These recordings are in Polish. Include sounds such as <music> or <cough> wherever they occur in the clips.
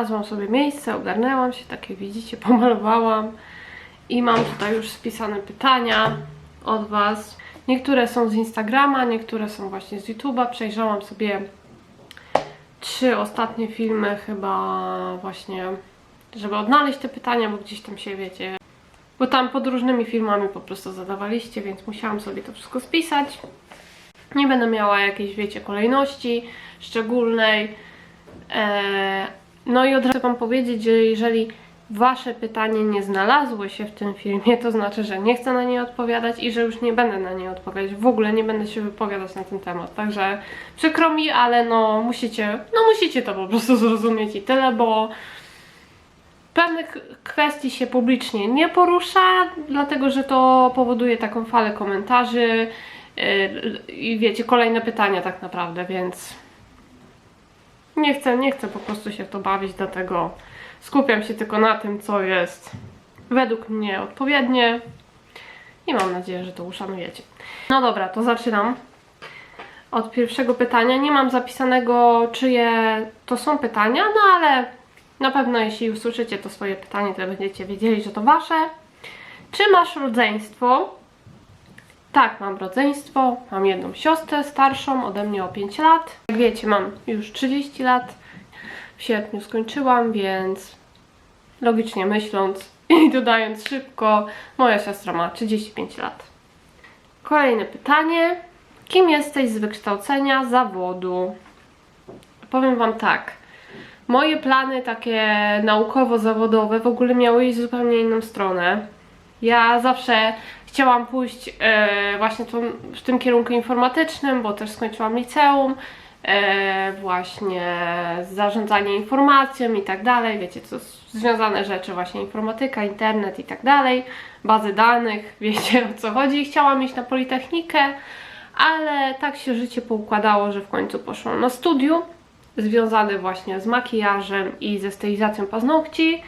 Znalazłam sobie miejsce, ogarnęłam się, takie widzicie, <laughs> pomalowałam i mam tutaj już spisane pytania od Was. Niektóre są z Instagrama, niektóre są właśnie z YouTube'a. Przejrzałam sobie trzy ostatnie filmy chyba właśnie, żeby odnaleźć te pytania, bo gdzieś tam się wiecie, bo tam pod różnymi filmami po prostu zadawaliście, więc musiałam sobie to wszystko spisać. Nie będę miała jakiejś, wiecie, kolejności szczególnej. Eee, no i od razu Wam powiedzieć, że jeżeli Wasze pytanie nie znalazło się w tym filmie, to znaczy, że nie chcę na nie odpowiadać i że już nie będę na nie odpowiadać. W ogóle nie będę się wypowiadać na ten temat. Także przykro mi, ale no musicie, no musicie to po prostu <laughs> zrozumieć i tyle, bo pewnych kwestii się publicznie nie porusza, dlatego że to powoduje taką falę komentarzy yy, i wiecie, kolejne pytania tak naprawdę, więc nie chcę, nie chcę po prostu się w to bawić, dlatego skupiam się tylko na tym, co jest według mnie odpowiednie i mam nadzieję, że to uszanujecie. No dobra, to zaczynam od pierwszego pytania. Nie mam zapisanego, czyje to są pytania, no ale na pewno jeśli usłyszycie to swoje pytanie, to będziecie wiedzieli, że to wasze. Czy masz rodzeństwo? Tak, mam rodzeństwo. Mam jedną siostrę starszą ode mnie o 5 lat. Jak wiecie, mam już 30 lat. W sierpniu skończyłam, więc logicznie myśląc <laughs> i dodając szybko, moja siostra ma 35 lat. Kolejne pytanie. Kim jesteś z wykształcenia zawodu? Powiem Wam tak. Moje plany takie naukowo-zawodowe w ogóle miały iść zupełnie inną stronę. Ja zawsze chciałam pójść e, właśnie tą, w tym kierunku informatycznym, bo też skończyłam liceum, e, właśnie zarządzanie informacją i tak dalej, wiecie, co związane rzeczy, właśnie informatyka, internet i tak dalej, bazy danych, <laughs> wiecie o co chodzi. Chciałam iść na Politechnikę, ale tak się życie poukładało, że w końcu poszłam na studium związane właśnie z makijażem i ze stylizacją paznokci.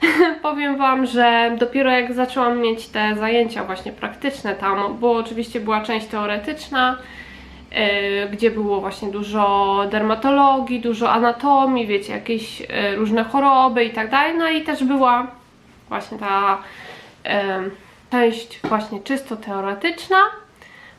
<laughs> Powiem Wam, że dopiero jak zaczęłam mieć te zajęcia właśnie praktyczne tam, bo oczywiście była część teoretyczna, yy, gdzie było właśnie dużo dermatologii, dużo anatomii, wiecie, jakieś yy, różne choroby i tak dalej, no i też była właśnie ta yy, część właśnie czysto teoretyczna,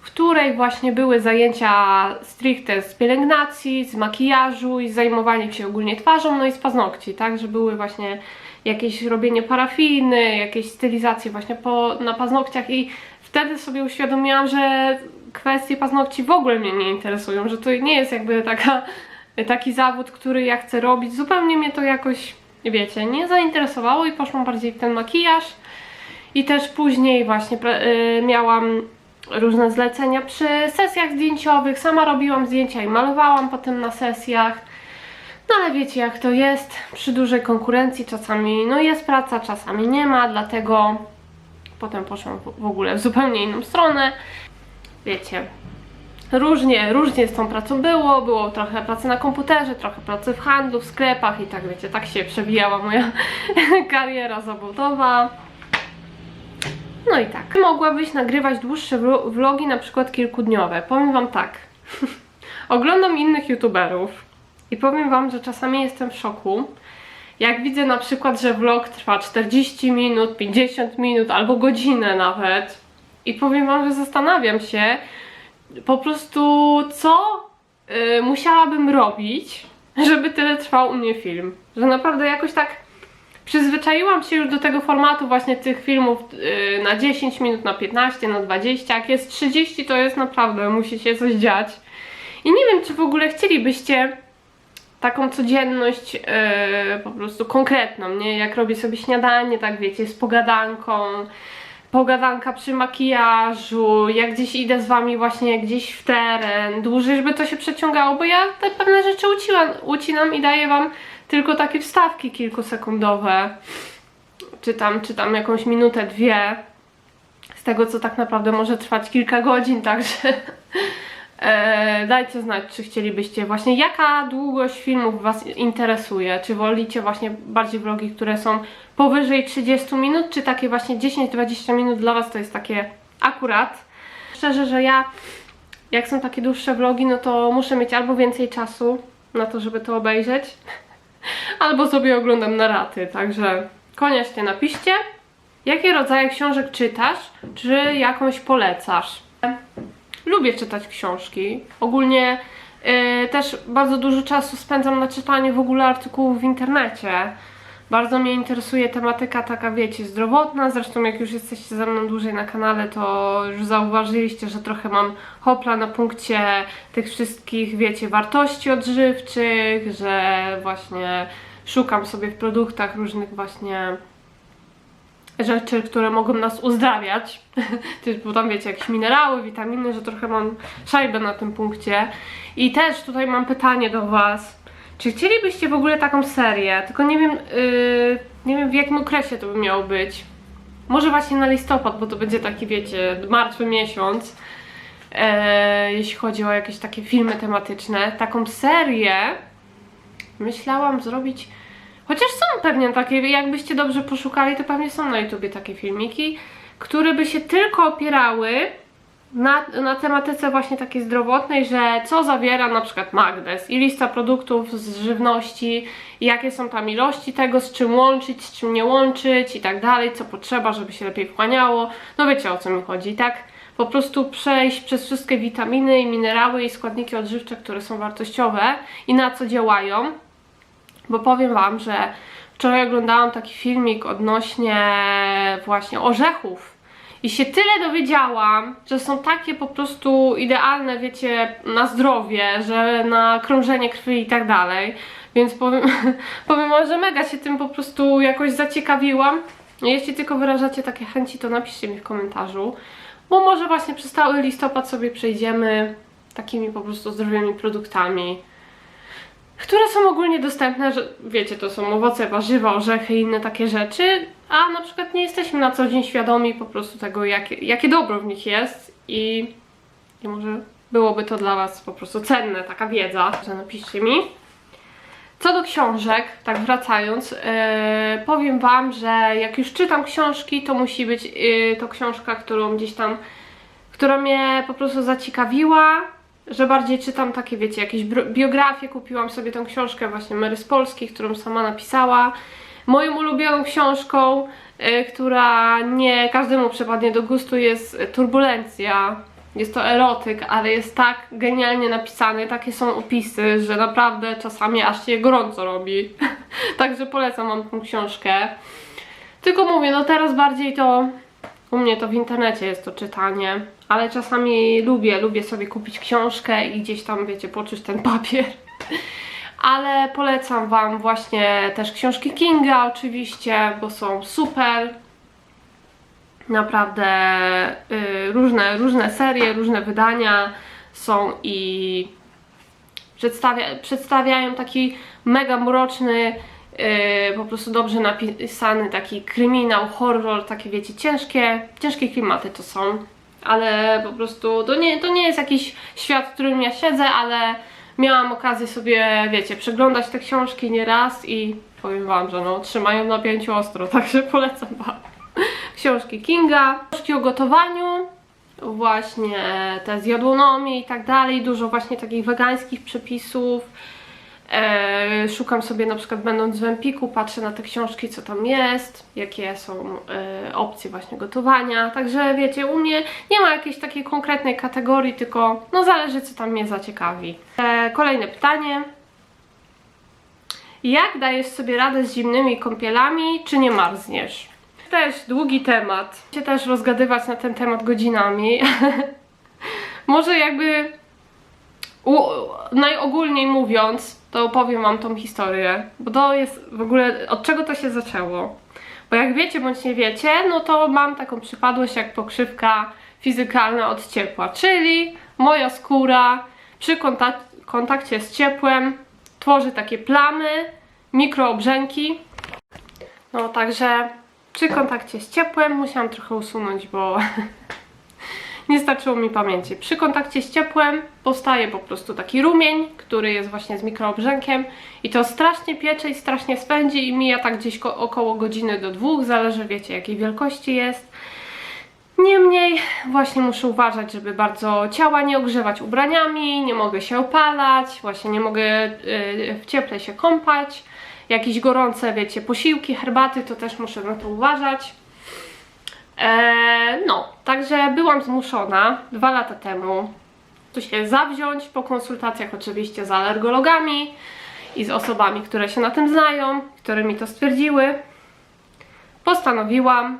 w której właśnie były zajęcia stricte z pielęgnacji, z makijażu i zajmowanie się ogólnie twarzą, no i z paznokci, tak, że były właśnie jakieś robienie parafiny, jakieś stylizacje właśnie po, na paznokciach i wtedy sobie uświadomiłam, że kwestie paznokci w ogóle mnie nie interesują, że to nie jest jakby taka, taki zawód, który ja chcę robić, zupełnie mnie to jakoś, wiecie, nie zainteresowało i poszłam bardziej w ten makijaż i też później właśnie y, miałam różne zlecenia przy sesjach zdjęciowych. Sama robiłam zdjęcia i malowałam potem na sesjach. No ale wiecie jak to jest przy dużej konkurencji, czasami no jest praca, czasami nie ma, dlatego potem poszłam w- ogóle w zupełnie inną stronę. Wiecie, różnie, różnie z tą pracą było, było trochę pracy na komputerze, trochę pracy w handlu, w sklepach i tak wiecie, tak się przewijała moja <laughs> kariera zawodowa. No i tak. Mogłabyś nagrywać dłuższe vlo- vlogi, na przykład kilkudniowe. Powiem wam tak. <laughs> Oglądam innych youtuberów i powiem wam, że czasami jestem w szoku. Jak widzę na przykład, że vlog trwa 40 minut, 50 minut albo godzinę nawet. I powiem wam, że zastanawiam się po prostu, co y, musiałabym robić, żeby tyle trwał u mnie film. Że naprawdę jakoś tak przyzwyczaiłam się już do tego formatu właśnie tych filmów yy, na 10 minut, na 15, na 20. Jak jest 30, to jest naprawdę, musi się coś dziać. I nie wiem, czy w ogóle chcielibyście taką codzienność yy, po prostu konkretną, nie? Jak robię sobie śniadanie, tak wiecie, z pogadanką, pogadanka przy makijażu, jak gdzieś idę z wami właśnie gdzieś w teren, dłużej, żeby to się przeciągało, bo ja te pewne rzeczy ucinam, ucinam i daję wam tylko takie wstawki kilkusekundowe, czy tam, czy tam jakąś minutę, dwie, z tego co tak naprawdę może trwać kilka godzin, także e, dajcie znać, czy chcielibyście właśnie, jaka długość filmów Was interesuje, czy wolicie właśnie bardziej vlogi, które są powyżej 30 minut, czy takie właśnie 10-20 minut dla Was to jest takie akurat. Szczerze, że ja jak są takie dłuższe vlogi, no to muszę mieć albo więcej czasu na to, żeby to obejrzeć, <laughs> albo sobie oglądam na raty, także koniecznie napiszcie, jakie rodzaje książek czytasz, czy jakąś polecasz. Lubię czytać książki. Ogólnie y, też bardzo dużo czasu spędzam na czytaniu w ogóle artykułów w internecie. Bardzo mnie interesuje tematyka taka, wiecie, zdrowotna. Zresztą jak już jesteście ze mną dłużej na kanale, to już zauważyliście, że trochę mam hopla na punkcie tych wszystkich, wiecie, wartości odżywczych, że właśnie szukam sobie w produktach różnych właśnie rzeczy, które mogą nas uzdrawiać. <laughs> Typu tam wiecie, jakieś minerały, witaminy, że trochę mam szajbę na tym punkcie. I też tutaj mam pytanie do Was. Czy chcielibyście w ogóle taką serię? Tylko nie wiem, yy, nie wiem w jakim okresie to by miało być. Może właśnie na listopad, bo to będzie taki, wiecie, martwy miesiąc. E, jeśli chodzi o jakieś takie filmy tematyczne. Taką serię myślałam zrobić. Chociaż są pewnie takie, jakbyście dobrze poszukali, to pewnie są na YouTubie takie filmiki, które by się tylko opierały na, na tematyce właśnie takiej zdrowotnej, że co zawiera na przykład magnes i lista produktów z żywności, jakie są tam ilości tego, z czym łączyć, z czym nie łączyć i tak dalej, co potrzeba, żeby się lepiej wchłaniało. No wiecie o co mi chodzi, tak? Po prostu przejść przez wszystkie witaminy i minerały i składniki odżywcze, które są wartościowe i na co działają. Bo powiem Wam, że wczoraj oglądałam taki filmik odnośnie właśnie orzechów i się tyle dowiedziałam, że są takie po prostu idealne, wiecie, na zdrowie, że na krążenie krwi i tak dalej. Więc powiem, <laughs> powiem że mega się tym po prostu jakoś zaciekawiłam. Jeśli tylko wyrażacie takie chęci, to napiszcie mi w komentarzu. Bo może właśnie przez cały listopad sobie przejdziemy takimi po prostu zdrowymi produktami które są ogólnie dostępne, że wiecie, to są owoce, warzywa, orzechy i inne takie rzeczy, a na przykład nie jesteśmy na co dzień świadomi po prostu tego, jakie, jakie dobro w nich jest i, i może byłoby to dla Was po prostu cenne, taka wiedza, że napiszcie mi. Co do książek, tak wracając, yy, powiem Wam, że jak już czytam książki, to musi być yy, to książka, którą gdzieś tam, która mnie po prostu zaciekawiła, że bardziej czytam takie, wiecie, jakieś biografie. Kupiłam sobie tą książkę właśnie Mary z Polski, którą sama napisała. Moją ulubioną książką, y, która nie każdemu przypadnie do gustu, jest Turbulencja. Jest to erotyk, ale jest tak genialnie napisany, takie są opisy, że naprawdę czasami aż się gorąco robi. <laughs> Także polecam wam tą książkę. Tylko mówię, no teraz bardziej to u mnie to w internecie jest to czytanie, ale czasami lubię, lubię sobie kupić książkę i gdzieś tam, wiecie, poczuć ten papier. <laughs> Ale polecam Wam właśnie też książki Kinga oczywiście, bo są super. Naprawdę y, różne, różne serie, różne wydania są i przedstawia, przedstawiają taki mega mroczny, yy, po prostu dobrze napisany taki kryminał, horror, takie wiecie, ciężkie, ciężkie klimaty to są, ale po prostu to nie, to nie jest jakiś świat, w którym ja siedzę, ale miałam okazję sobie, wiecie, przeglądać te książki nieraz i powiem wam, że no trzymają na pięciu ostro, <laughs> także polecam wam książki Kinga, książki o gotowaniu, właśnie te z jadłonomii i tak dalej, dużo właśnie takich wegańskich przepisów. E, szukam sobie na przykład będąc w Empiku, patrzę na te książki, co tam jest, jakie są e, opcje właśnie gotowania. Także wiecie, u mnie nie ma jakiejś takiej konkretnej kategorii, tylko no zależy co tam mnie zaciekawi. E, kolejne pytanie. Jak dajesz sobie radę z zimnymi kąpielami, czy nie marzniesz? Też długi temat. Się też rozgadywać na ten temat godzinami. <laughs> Może jakby u, najogólniej mówiąc, to opowiem wam tą historię, bo to jest w ogóle od czego to się zaczęło. Bo jak wiecie bądź nie wiecie, no to mam taką przypadłość jak pokrzywka fizykalna od ciepła, czyli moja skóra przy kontak kontakcie z ciepłem tworzy takie plamy, mikroobrzęki. No także przy kontakcie z ciepłem musiałam trochę usunąć, bo <laughs> nie starczyło mi pamięci. Przy kontakcie z ciepłem powstaje po prostu taki rumień, który jest właśnie z mikroobrzękiem i to strasznie piecze i strasznie spędzi i mija tak gdzieś ko- około godziny do dwóch, zależy wiecie jakiej wielkości jest. Niemniej właśnie muszę uważać, żeby bardzo ciała nie ogrzewać ubraniami, nie mogę się opalać, właśnie nie mogę yy, w cieple się kąpać jakieś gorące, wiecie, posiłki, herbaty, to też muszę na to uważać. Eee, no, także byłam zmuszona dwa lata temu tu się zawziąć po konsultacjach oczywiście z alergologami i z osobami, które się na tym znają, które mi to stwierdziły. Postanowiłam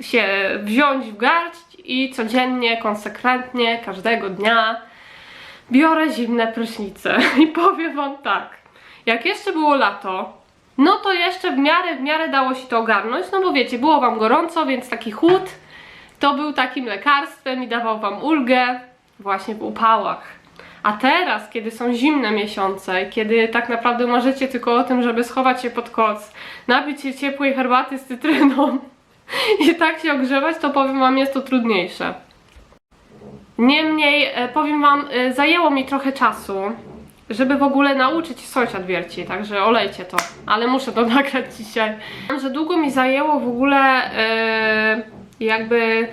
się wziąć w garść i codziennie, konsekwentnie, każdego dnia biorę zimne prysznice. <laughs> I powiem Wam tak, jak jeszcze było lato, no to jeszcze w miarę, w miarę dało się to ogarnąć, no bo wiecie, było Wam gorąco, więc taki chłód to był takim lekarstwem i dawał Wam ulgę właśnie w upałach. A teraz, kiedy są zimne miesiące, kiedy tak naprawdę marzycie tylko o tym, żeby schować się pod koc, napić się ciepłej herbaty z cytryną <laughs> i tak się ogrzewać, to powiem Wam, jest to trudniejsze. Niemniej, e, powiem Wam, e, zajęło mi trochę czasu, żeby w ogóle nauczyć sąsiad wierci, także olejcie to, ale muszę to <laughs> nagrać dzisiaj. Że długo mi zajęło w ogóle e, jakby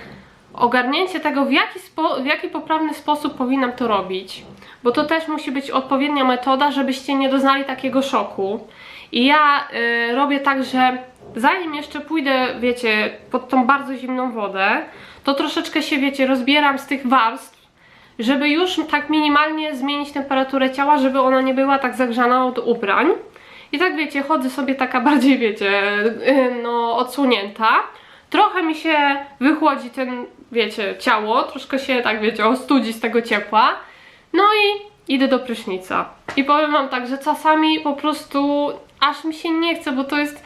ogarnięcie tego, w jaki, w jaki poprawny sposób powinnam to robić, bo to też musi być odpowiednia metoda, żebyście nie doznali takiego szoku. I ja y, robię tak, że zanim jeszcze pójdę, wiecie, pod tą bardzo zimną wodę, to troszeczkę się, wiecie, rozbieram z tych warstw, żeby już tak minimalnie zmienić temperaturę ciała, żeby ona nie była tak zagrzana od ubrań. I tak wiecie, chodzę sobie taka <laughs> bardziej, wiecie, no odsłonięta. Trochę mi się wychłodzi ten, wiecie, ciało, troszkę się tak, wiecie, ostudzi z tego ciepła. No i idę do prysznica. I powiem wam tak, że czasami po prostu aż mi się nie chce, bo to jest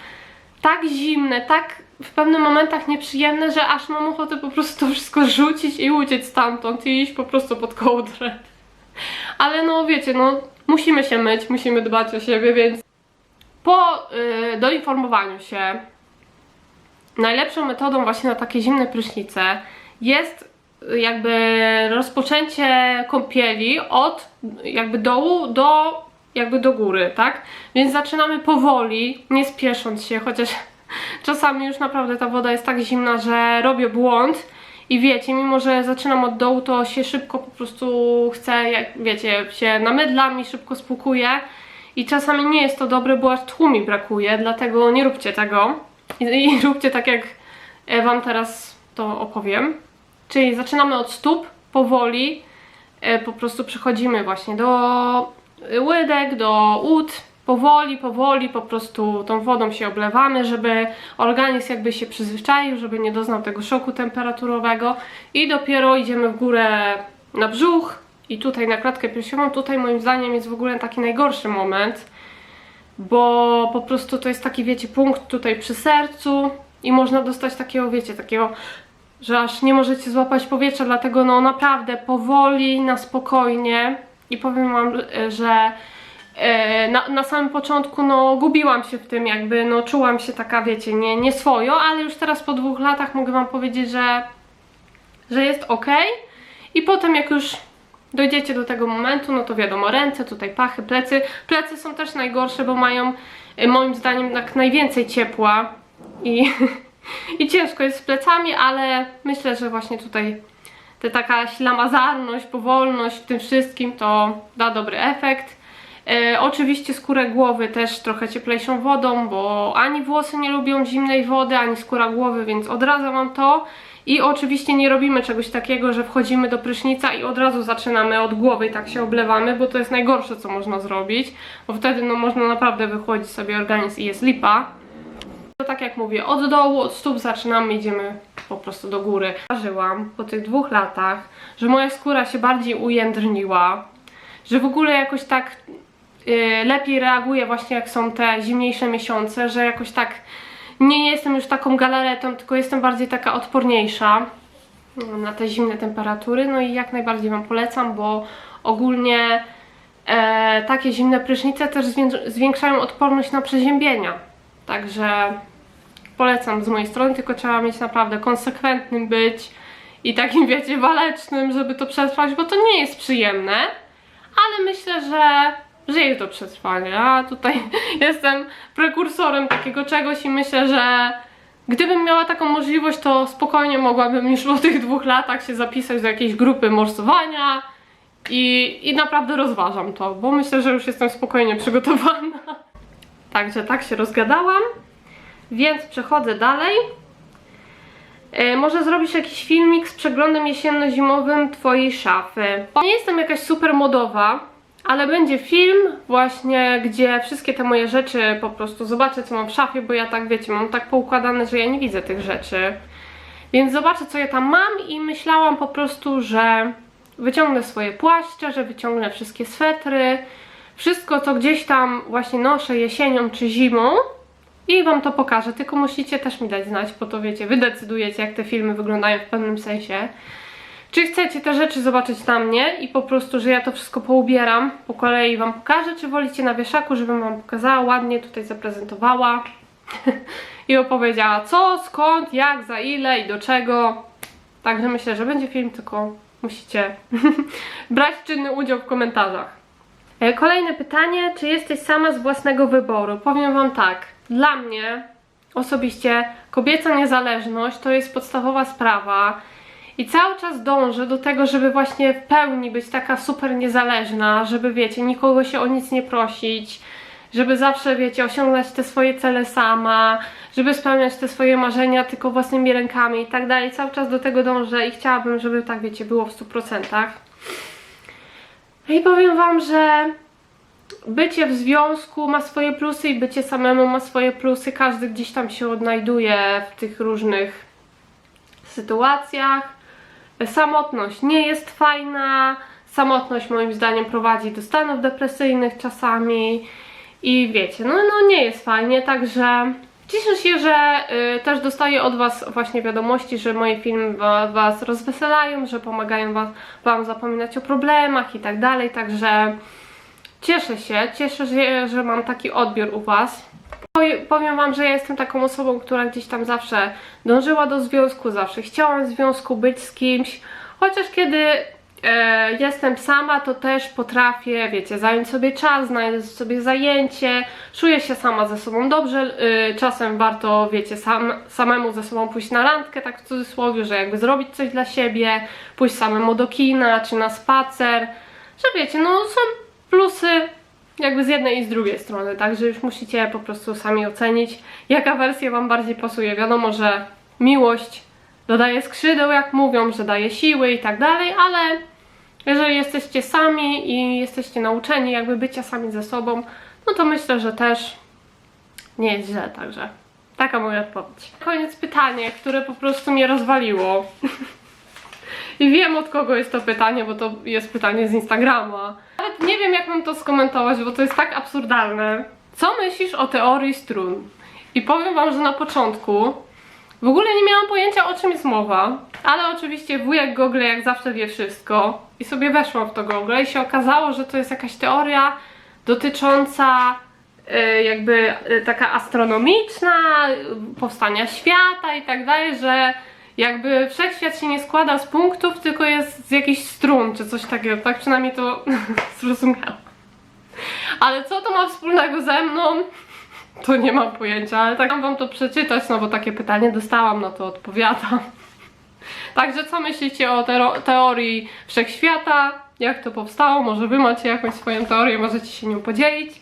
tak zimne, tak w pewnych momentach nieprzyjemne, że aż mam ochotę po prostu to wszystko rzucić i uciec stamtąd i iść po prostu pod kołdrę. Ale no wiecie, no musimy się myć, musimy dbać o siebie, więc po y, doinformowaniu się najlepszą metodą właśnie na takie zimne prysznice jest y, jakby rozpoczęcie kąpieli od jakby dołu do jakby do góry, tak? Więc zaczynamy powoli, nie spiesząc się, chociaż <laughs> czasami już naprawdę ta woda jest tak zimna, że robię błąd i wiecie, mimo że zaczynam od dołu, to się szybko po prostu chcę, jak wiecie, się namydlam i szybko spłukuję i czasami nie jest to dobre, bo aż tchu mi brakuje, dlatego nie róbcie tego i, i <laughs> róbcie tak jak e, Wam teraz to opowiem. Czyli zaczynamy od stóp, powoli, e, po prostu przechodzimy właśnie do łydek, do ud, powoli, powoli po prostu tą wodą się oblewamy, żeby organizm jakby się przyzwyczaił, żeby nie doznał tego szoku temperaturowego i dopiero idziemy w górę na brzuch i tutaj na klatkę piersiową. Tutaj moim zdaniem jest w ogóle taki najgorszy moment, bo po prostu to jest taki, wiecie, punkt tutaj przy sercu i można dostać takiego, wiecie, takiego, że aż nie możecie złapać powietrza, dlatego no naprawdę powoli, na spokojnie i powiem Wam, że e, na, na samym początku no gubiłam się w tym jakby, no czułam się taka, wiecie, nie, nie swojo, ale już teraz po dwóch latach mogę Wam powiedzieć, że, że jest ok i potem jak już dojdziecie do tego momentu, no to wiadomo, ręce, tutaj pachy, plecy. Plecy są też najgorsze, bo mają e, moim zdaniem tak najwięcej ciepła i, <laughs> i ciężko jest z plecami, ale myślę, że właśnie tutaj ta taka ślamazarność, powolność w tym wszystkim to da dobry efekt. E, oczywiście skórę głowy też trochę cieplejszą wodą, bo ani włosy nie lubią zimnej wody, ani skóra głowy, więc odradzam Wam to. I oczywiście nie robimy czegoś takiego, że wchodzimy do prysznica i od razu zaczynamy od głowy i tak się oblewamy, bo to jest najgorsze, co można zrobić, bo wtedy no, można naprawdę wychłodzić sobie organizm i jest lipa. Tak jak mówię, od dołu, od stóp zaczynamy, idziemy po prostu do góry. Zauważyłam po tych dwóch latach, że moja skóra się bardziej ujędrniła, że w ogóle jakoś tak yy, lepiej reaguje właśnie jak są te zimniejsze miesiące, że jakoś tak nie jestem już taką galaretą, tylko jestem bardziej taka odporniejsza na te zimne temperatury, no i jak najbardziej Wam polecam, bo ogólnie e, takie zimne prysznice też zwiększają odporność na przeziębienia, także polecam z mojej strony, tylko trzeba mieć naprawdę konsekwentnym być i takim, wiecie, walecznym, żeby to przetrwać, bo to nie jest przyjemne, ale myślę, że, że jest do przetrwania. Tutaj <laughs> jestem prekursorem takiego czegoś i myślę, że gdybym miała taką możliwość, to spokojnie mogłabym już po tych dwóch latach się zapisać do jakiejś grupy morsowania i, i naprawdę rozważam to, bo myślę, że już jestem spokojnie przygotowana. <laughs> Także tak się rozgadałam. Więc przechodzę dalej. E, może zrobisz jakiś filmik z przeglądem jesienno-zimowym twojej szafy. Nie jestem jakaś super modowa, ale będzie film właśnie, gdzie wszystkie te moje rzeczy po prostu zobaczę, co mam w szafie, bo ja tak, wiecie, mam tak poukładane, że ja nie widzę tych rzeczy. Więc zobaczę, co ja tam mam i myślałam po prostu, że wyciągnę swoje płaszcze, że wyciągnę wszystkie swetry, wszystko, co gdzieś tam właśnie noszę jesienią czy zimą i Wam to pokażę, tylko musicie też mi dać znać, bo to wiecie, Wy decydujecie, jak te filmy wyglądają w pewnym sensie. Czy chcecie te rzeczy zobaczyć na mnie i po prostu, że ja to wszystko poubieram, po kolei Wam pokażę, czy wolicie na wieszaku, żebym Wam pokazała, ładnie tutaj zaprezentowała <laughs> i opowiedziała co, skąd, jak, za ile i do czego. Także myślę, że będzie film, tylko musicie <laughs> brać czynny udział w komentarzach. E, Kolejne pytanie, czy jesteś sama z własnego wyboru? Powiem Wam tak, dla mnie osobiście kobieca niezależność to jest podstawowa sprawa i cały czas dążę do tego, żeby właśnie w pełni być taka super niezależna, żeby wiecie, nikogo się o nic nie prosić, żeby zawsze wiecie, osiągnąć te swoje cele sama, żeby spełniać te swoje marzenia tylko własnymi rękami i tak dalej. Cały czas do tego dążę i chciałabym, żeby tak wiecie, było w 100%. I powiem Wam, że bycie w związku ma swoje plusy i bycie samemu ma swoje plusy. Każdy gdzieś tam się odnajduje w tych różnych sytuacjach. Samotność nie jest fajna. Samotność moim zdaniem prowadzi do stanów depresyjnych czasami. I wiecie, no, no nie jest fajnie, także cieszę się, że y, też dostaję od Was właśnie wiadomości, że moje filmy wa, Was rozweselają, że pomagają was, Wam zapominać o problemach i tak dalej, także cieszę się, cieszę się, że mam taki odbiór u Was. Powie- Powiem Wam, że ja jestem taką osobą, która gdzieś tam zawsze dążyła do związku, zawsze chciałam w związku być z kimś, chociaż kiedy e, jestem sama, to też potrafię, wiecie, zająć sobie czas, znaleźć sobie zajęcie, czuję się sama ze sobą dobrze, y, czasem warto, wiecie, sam, samemu ze sobą pójść na randkę, tak w cudzysłowie, że jakby zrobić coś dla siebie, pójść samemu do kina, czy na spacer, że wiecie, no są plusy jakby z jednej i z drugiej strony, także już musicie po prostu sami ocenić, jaka wersja Wam bardziej pasuje. Wiadomo, że miłość dodaje skrzydeł, jak mówią, że daje siły i tak dalej, ale jeżeli jesteście sami i jesteście nauczeni jakby bycia sami ze sobą, no to myślę, że też nie jest źle, także taka moja odpowiedź. Koniec pytanie, które po prostu mnie rozwaliło. <laughs> I wiem od kogo jest to pytanie, bo to jest pytanie z Instagrama. Nawet nie wiem jak mam to skomentować, bo to jest tak absurdalne. Co myślisz o teorii strun? I powiem wam, że na początku w ogóle nie miałam pojęcia o czym jest mowa, ale oczywiście wujek Google jak zawsze wie wszystko i sobie weszłam w to Google i się okazało, że to jest jakaś teoria dotycząca y, jakby y, taka astronomiczna, powstania świata i tak dalej, że jakby wszechświat się nie składa z punktów, tylko jest z jakichś strun czy coś takiego, tak przynajmniej to <laughs> zrozumiałam. Ale co to ma wspólnego ze mną? To nie mam pojęcia, ale tak mam wam to przeczytać, no bo takie pytanie dostałam, no to odpowiadam. Także co myślicie o teorii wszechświata? Jak to powstało? Może wy macie jakąś swoją teorię, możecie się nią podzielić.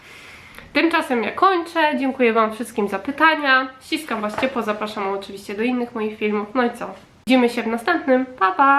Tymczasem ja kończę. Dziękuję wam wszystkim za pytania. Ściskam was ciepło, zapraszam oczywiście do innych moich filmów. No i co? Widzimy się w następnym. Pa, pa!